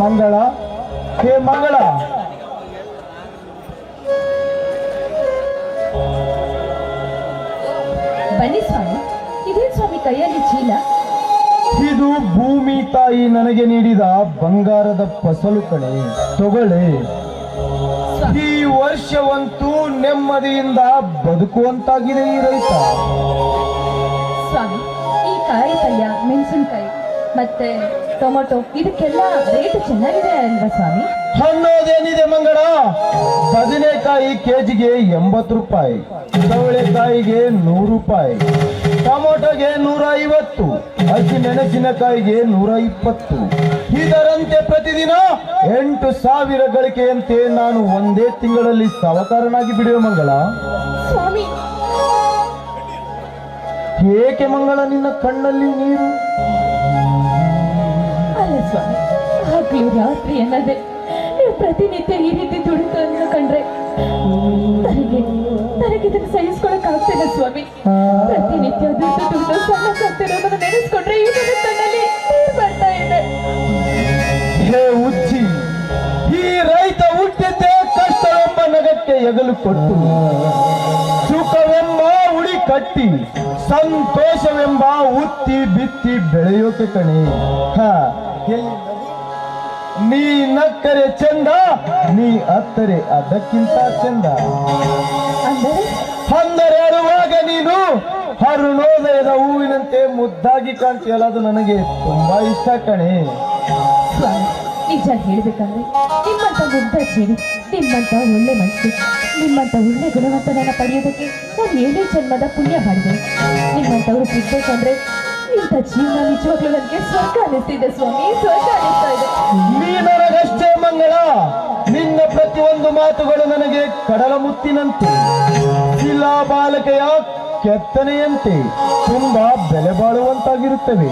ಮಂಗಳ ಹೇ ಮಂಗಳ. ಬನ್ನಿ ಸ್ವಾಮಿ ಇದೇನ್ ಸ್ವಾಮಿ ಕೈಯಲ್ಲಿ ಚೀಲ. ಇದು ಭೂಮಿ ತಾಯಿ ನನಗೆ ನೀಡಿದ ಬಂಗಾರದ ಫಸಲು ಕಳೆ ತೊಗಳೆ. ಈ ವರ್ಷವಂತೂ ನೆಮ್ಮದಿಯಿಂದ ಬದುಕುವಂತಾಗಿದೆ ಈ ರೈತ. ಸ್ವಾಮಿ ಕಾಯಿ ಪಲ್ಯ ಮೆಣಸಿನ್ಕಾಯಿ ಮತ್ತೆ ಟೊಮೊಟೊ ಇದಕ್ಕೆಲ್ಲ ರೇಟ್ ಚೆನ್ನಾಗಿದೆ ಅಲ್ವಾ ಸ್ವಾಮಿ? ಹಣ್ಣೋದೇನಿದೆ ಮಂಗಳ? ಬದನೆಕಾಯಿ ಕೆಜಿಗೆ ಎಂಬತ್ತು ರೂಪಾಯಿ ಚವಳೆಕಾಯಿಗೆ ನೂರು ರೂಪಾಯಿ ಟೊಮೊಟೊಗೆ ನೂರ ಐವತ್ತು ಹಸಿಮೆಣಸಿನಕಾಯಿಗೆ ನೂರ ಇಪ್ಪತ್ತು ಇದರಂತೆ ಪ್ರತಿದಿನ ಎಂಟು ಸಾವಿರ ಗಳಿಕೆಯಂತೆ ನಾನು ಒಂದೇ ತಿಂಗಳಲ್ಲಿ ಸವಕಾರನಾಗಿ ಬಿಡುವೆ ಮಂಗಳ. ಸ್ವಾಮಿ ಏಕೆ ಮಂಗಳ ನಿನ್ನ ಕಣ್ಣಲ್ಲಿ ನೀರು? ಅಲ್ಲ ಸ್ವಾಮಿ ಹಗಲು ರಾತ್ರಿ ಅನ್ನದೆ. ನೀವು ಪ್ರತಿನಿತ್ಯ ಈ ರೀತಿ ದುಡಿತವನ್ನು ಕಂಡ್ರೆ ನನಗೆ ನನಗೆ ಇದನ್ನು ಸಹಿಸ್ಕೊಳಕ್ ಆಗ್ತಿಲ್ಲ ಸ್ವಾಮಿ ಪ್ರತಿನಿತ್ಯ ದುಡ್ಡು ದುಡ್ಡು ಸಣ್ಣ ಕತ್ತಿರೋದನ್ನು ನೆನೆಸ್ಕೊಂಡ್ರೆ ಈ ನನ್ನ ಕಣ್ಣಲ್ಲಿ ನೀರು ಬರ್ತಾ ಇದೆ. ಹೇ ಉಚ್ಚಿ ಈ ರೈತ ಹುಟ್ಟಿದ್ದೆ ಕಷ್ಟ ಎಂಬ ನಗಕ್ಕೆ ಎಗಲು ಕೊಟ್ಟು. ಕಟ್ಟಿ ಸಂತೋಷವೆಂಬ ಉತ್ತಿ ಬಿತ್ತಿ ಬೆಳೆಯೋಕೆ ಕಣೆ. ಹ? ನೀ ನಕ್ಕರೆ ಚಂದ ನೀ ಅತ್ತರೆ ಅದಕ್ಕಿಂತ ಚಂದ. ಅಂದರೆ? ಅರುವಾಗ ನೀನು ಅರುಣೋದಯದ ಹೂವಿನಂತೆ ಮುದ್ದಾಗಿ ಕಾಣ್ತೀಯಲ್ಲ ಅದು ನನಗೆ ತುಂಬಾ ಇಷ್ಟ ಕಣೆ. ನಿಜ ಹೇಳ್ಬೇಕಂದ್ರೆ ನಿಮ್ಮಂತ ಮುಗ್ಧ ಜೀವಿ, ನಿಮ್ಮಂತ ಒಳ್ಳೆ ಮನಸ್ಸು, ನಿಮ್ಮಂತ ಒಳ್ಳೆ ಗುಣವಂತನನ್ನ ಪಡೆಯೋದಕ್ಕೆ ನಾನು ಏನೇ ಜನ್ಮದ ಪುಣ್ಯ ಮಾಡಿದೆ. ನಿಮ್ಮಂತವ್ರು ಸಿಗ್ಬೇಕಂದ್ರೆ ಇಂಥ ಜೀವನ ನಿಜವಾಗ್ಲೂ ನನಗೆ ಸ್ವರ್ಗ ಅನಿಸ್ತಿದೆ ಸ್ವಾಮಿ, ಸ್ವರ್ಗ ಅನಿಸ್ತಾ ಇದೆ. ನೀ ನನಗಷ್ಟೇ ಮಂಗಳ, ನಿನ್ನ ಪ್ರತಿಯೊಂದು ಮಾತುಗಳು ನನಗೆ ಕಡಲ ಮುತ್ತಿನಂತೆ. ಶಿಲಾ ಬಾಲಕೆಯ ಕೆತ್ತನೆಯಂತೆ ತುಂಬಾ ಬೆಲೆ ಬಾಳುವಂತಾಗಿರುತ್ತವೆ.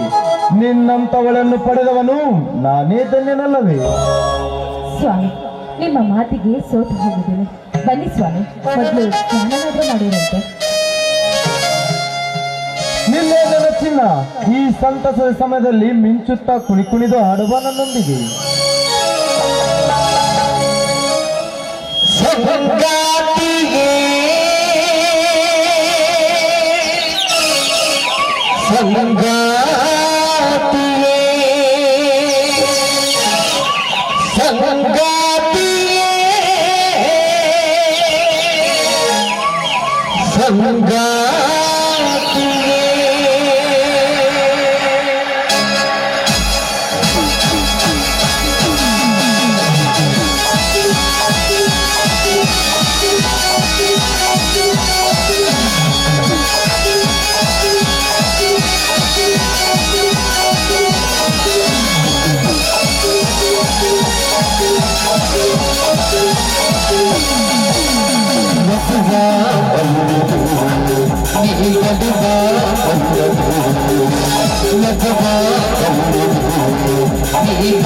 ನಿನ್ನಂತವಳನ್ನು ಪಡೆದವನು ನಾನೇ ಧನ್ಯನಲ್ಲವೇ? ಸ್ವಾಮಿ ನಿಮ್ಮ ಮಾತಿಗೆ ಸೋತು ಹೋಗಿದ್ದೀನಿ. ಬನ್ನಿ ಸ್ವಾಮಿ ಮೊದಲು ಸ್ನಾನನಾದ್ರೂ ಮಾಡಿರಂತೆ. ನಿನ್ನೆ ನನ್ನ ಚಿನ್ನ ಈ ಸಂತಸದ ಸಮಯದಲ್ಲಿ ಮಿಂಚುತ್ತಾ ಕುಣಿ ಕುಣಿದು ಹಾಡುವ ನನ್ನೊಂದಿಗೆ. Sangha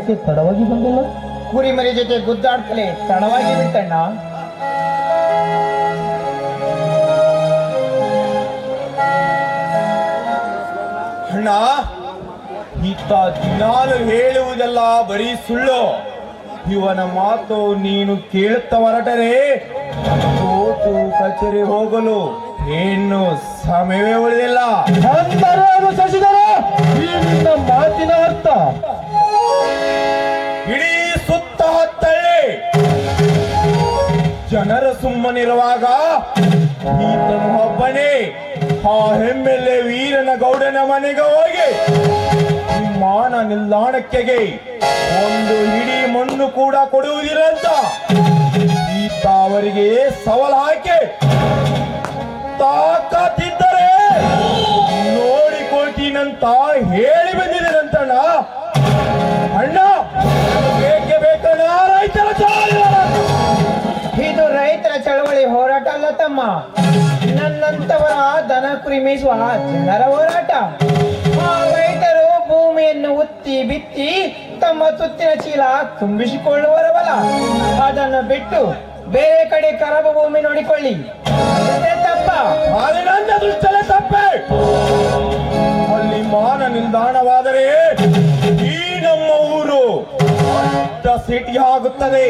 ಏಕೆ ತಡವಾಗಿ ಬಂದಿಲ್ಲ? ಕುರಿಮರಿ ಜೊತೆ ಗುದ್ದಾಡ್ತಲೇ ತಡವಾಗಿ ಬಿಟ್ಟಣ್ಣ ಅಣ್ಣ ಈತ ದಿನಾಲು ಹೇಳುವುದೆಲ್ಲ ಬರೀ ಸುಳ್ಳು. ಇವನ ಮಾತು ನೀನು ಕೇಳುತ್ತ ಹೊರಟರೆ. ಕೋರ್ಟು ಕಚೇರಿ ಹೋಗಲು ಏನು ಸಮಯವೇ ಉಳಿದಿಲ್ಲ. ಮಾತಿನ ಅರ್ಥ. ಇಡೀ ಸುತ್ತ ಹತ್ತಳ್ಳಿ ಜನರ ಸುಮ್ಮನಿರುವಾಗ ಈತನು ಒಬ್ಬನೇ, ಆ ಹೆಮ್ಮೆಲೆ ವೀರನ ಗೌಡನ ಮನೆಗೆ ಹೋಗಿ ವಿಮಾನ ನಿಲ್ದಾಣಕ್ಕೆಗೆ ಒಂದು ಇಡೀ ಮಣ್ಣು ಕೂಡ ಕೊಡುವುದಿಲ್ಲಂತ ಈತ ಅವರಿಗೆ ಸವಾಲು ಹಾಕಿ ತಾಕತ್ತಿದ್ದರೆ ನೋಡಿಕೊಳ್ತೀನಂತ ಹೇಳಿ ಬಂದಿದೆ ಮೇಯಿಸುವ ಜನರ ಹೋರಾಟ. ಆ ರೈತರು ಭೂಮಿಯನ್ನು ಉತ್ತಿ ಬಿತ್ತಿ ತಮ್ಮ ತುತ್ತಿನ ಚೀಲ ತುಂಬಿಸಿಕೊಳ್ಳುವರವಲ್ಲ ಅದನ್ನು ಬಿಟ್ಟು ಬೇರೆ ಕಡೆ ಕರಬ ಭೂಮಿ ನೋಡಿಕೊಳ್ಳಿ. ಅಲ್ಲಿ ಮಾನ ನಿಲ್ದಾಣವಾದರೆ ಈ ನಮ್ಮ ಊರು ಸಿಟಿ ಆಗುತ್ತದೆ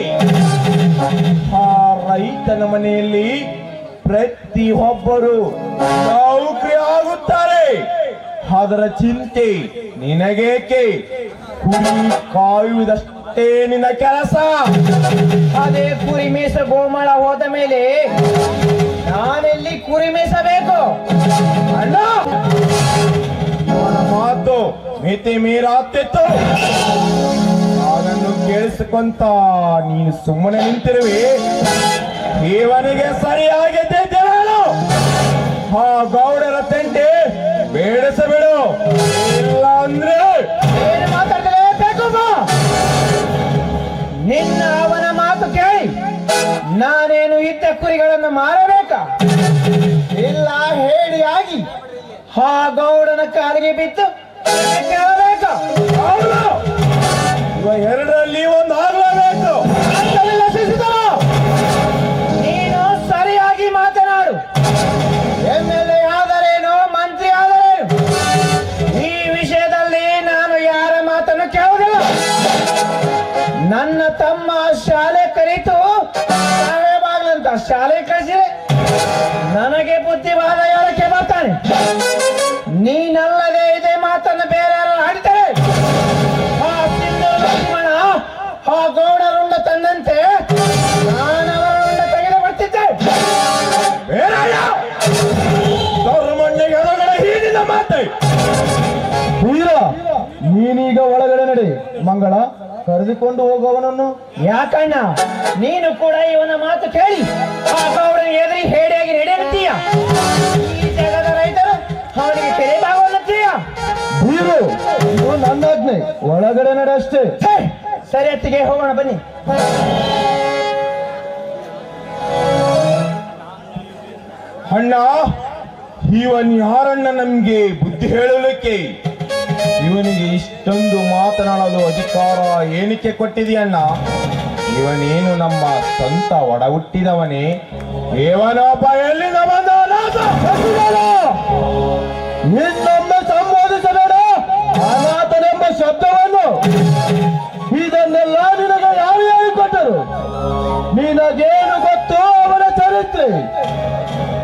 ಆ ರೈತನ ಮನೆಯಲ್ಲಿ ಪ್ರತಿಯೊಬ್ಬರು ನೌಕರಿ ಆಗುತ್ತಾರೆ ಅದರ ಚಿಂತೆ ನಿನಗೇಕೆ? ಕುರಿ ಕಾಯುವುದಷ್ಟೇ ನಿನ್ನ ಕೆಲಸ. ಅದೇ ಕುರಿ ಮೀಸ ಗೋಮಳ ಹೋದ ಮೇಲೆ ನಾನೆಲ್ಲಿ ಕುರಿ ಮೀಸಬೇಕು? ಅಣ್ಣ! ಮಾತು ಮಿತಿ ಮೀರಾತಿತ್ತು. ಅದನ್ನು ಕೇಳಿಸಿಕೊಂತ ನೀನು ಸುಮ್ಮನೆ ನಿಂತಿರುವಿ. ಇವನಿಗೆ ಸರಿಯಾಗಿದ್ದೆ ಹೇಳು ಆ ಗೌಡರ ತಂಟೆ ಬೇಡಿಸಬಿಡು. ಇಲ್ಲ ಅಂದ್ರೆ ನಿನ್ನ ಅವನ ಮಾತು ಕೇಳಿ ನಾನೇನು ಇದ್ದ ಕುರಿಗಳನ್ನು ಮಾರಬೇಕಾ? ಇಲ್ಲ ಹೇಳಿ ಆಗಿ. ಆ ಗೌಡನ ಕಾಲಿಗೆ ಬಿದ್ದು ಕೇಳಬೇಕು ಎರಡರಲ್ಲಿ ಒಂದು ಆಗಲೇಬೇಕು. ನನ್ನ ತಮ್ಮ ಶಾಲೆ ಕರೀತು. ಸಾಹೇಬಾಗ್ಲಂತ ಶಾಲೆ ಕಳಿಸಿದೆ. ನನಗೆ ಬುದ್ಧಿವಾದ ಹೇಳಕ್ಕೆ ಬರ್ತಾನೆ? ನೀನಲ್ಲದೆ ಇದೇ ಮಾತನ್ನು ಬೇರೆ ಯಾರು ಆಡಿದರೆ ಆ ಆ ಗೌಡರುಂಡ ತಂದಂತೆ ನಾನು ಅವರುಂಡ ತೆಗೆದು ಬರ್ತಿದ್ದೆ ವೀರ, ನೀನೀಗ ಒಳಗಡೆ ನಡೆ. ಮಂಗಳ ಕರೆದುಕೊಂಡು ಹೋಗುವವನನ್ನು ಯಾಕಣ್ಣ? ನೀನು ಕೂಡ ಇವನ ಮಾತು ಕೇಳಿ. ಪಾಪ ಅವರನ್ನು ಎದುರಿ ಹೇಡಿಯಾಗಿ ನಡೆಯುತ್ತೀಯ ಈ ಜಗದ ರೈತರು ಅವನಿಗೆ ತೆರೆ ಬಾಗುತ್ತೀಯ ಇವರು ಇವು ನನ್ನ ಆಜ್ಞೆ. ಒಳಗಡೆ ನಡೆ ಅಷ್ಟೇ. ಸರಿ ಅತ್ತಿಗೆ ಹೋಗೋಣ ಬನ್ನಿ. ಅಣ್ಣ ಇವನ್ ಯಾರಣ್ಣ ನಮ್ಗೆ ಬುದ್ಧಿ ಹೇಳಲಿಕ್ಕೆ? ಇವನಿಗೆ ಇಷ್ಟೊಂದು ಮಾತನಾಡಲು ಅಧಿಕಾರ ಏನಕ್ಕೆ ಕೊಟ್ಟಿದೆಯಣ್ಣ? ಇವನೇನು ನಮ್ಮ ಸ್ವಂತ ಒಡ ಹುಟ್ಟಿದವನೇ ಇವನೊಬ್ಬ ಎಲ್ಲಿಂದ? ನಿನ್ನೊಮ್ಮೆ ಸಂಬೋಧಿಸಬೇಡ. ಅನಾಥನೆಂಬ ಶಬ್ದವನ್ನು ಇದನ್ನೆಲ್ಲ ನಿನಗೆ ಯಾರು ಹೇಳಿಕೊಟ್ಟರು? ನಿನಗೇನು ಗೊತ್ತು ಅವನ ಚರಿತ್ರೆ?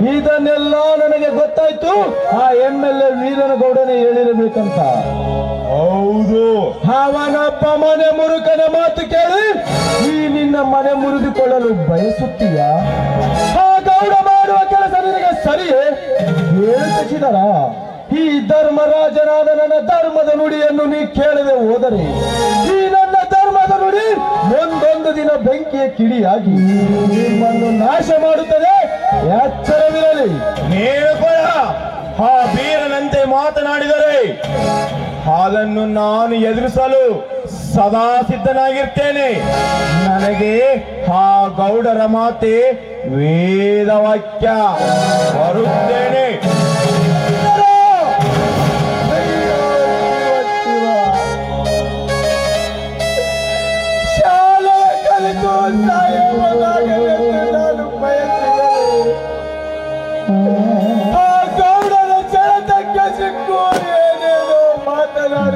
ಇದನ್ನೆಲ್ಲ ನನಗೆ ಗೊತ್ತಾಯ್ತು. ಆ ಎಂ ಎಲ್ ಎ ವೀರನಗೌಡನೇ ಹೇಳಿರಬೇಕಂತ. ಹೌದು. ಅವನಪ್ಪ ಮನೆ ಮುರುಕನ ಮಾತು ಕೇಳಿ ಈ ನಿನ್ನ ಮನೆ ಮುರಿದುಕೊಳ್ಳಲು ಬಯಸುತ್ತೀಯ? ಆ ಗೌಡ ಮಾಡುವ ಕೆಲಸ ನಿನಗೆ ಸರಿಯೇ? ಹೇಳುತ್ತಿದ್ದಾರ ಈ ಧರ್ಮರಾಜನಾದ ನನ್ನ ಧರ್ಮದ ನುಡಿಯನ್ನು ನೀ ಕೇಳದೆ ಹೋದರೆ ದಿನ ಬೆಂಕಿಯ ಕಿಡಿಯಾಗಿ ನಿಮ್ಮನ್ನು ನಾಶ ಮಾಡುತ್ತದೆ. ಎಚ್ಚರವಿರಲಿ ಆ ಬೀರನಂತೆ ಮಾತನಾಡಿದರೆ ಅದನ್ನು ನಾನು ಎದುರಿಸಲು ಸದಾ ಸಿದ್ಧನಾಗಿರ್ತೇನೆ. ನನಗೆ ಆ ಗೌಡರ ಮಾತೆ ವೇದವಾಕ್ಯ ಬರುತ್ತೇನೆ. ಆ ಗೌಡನ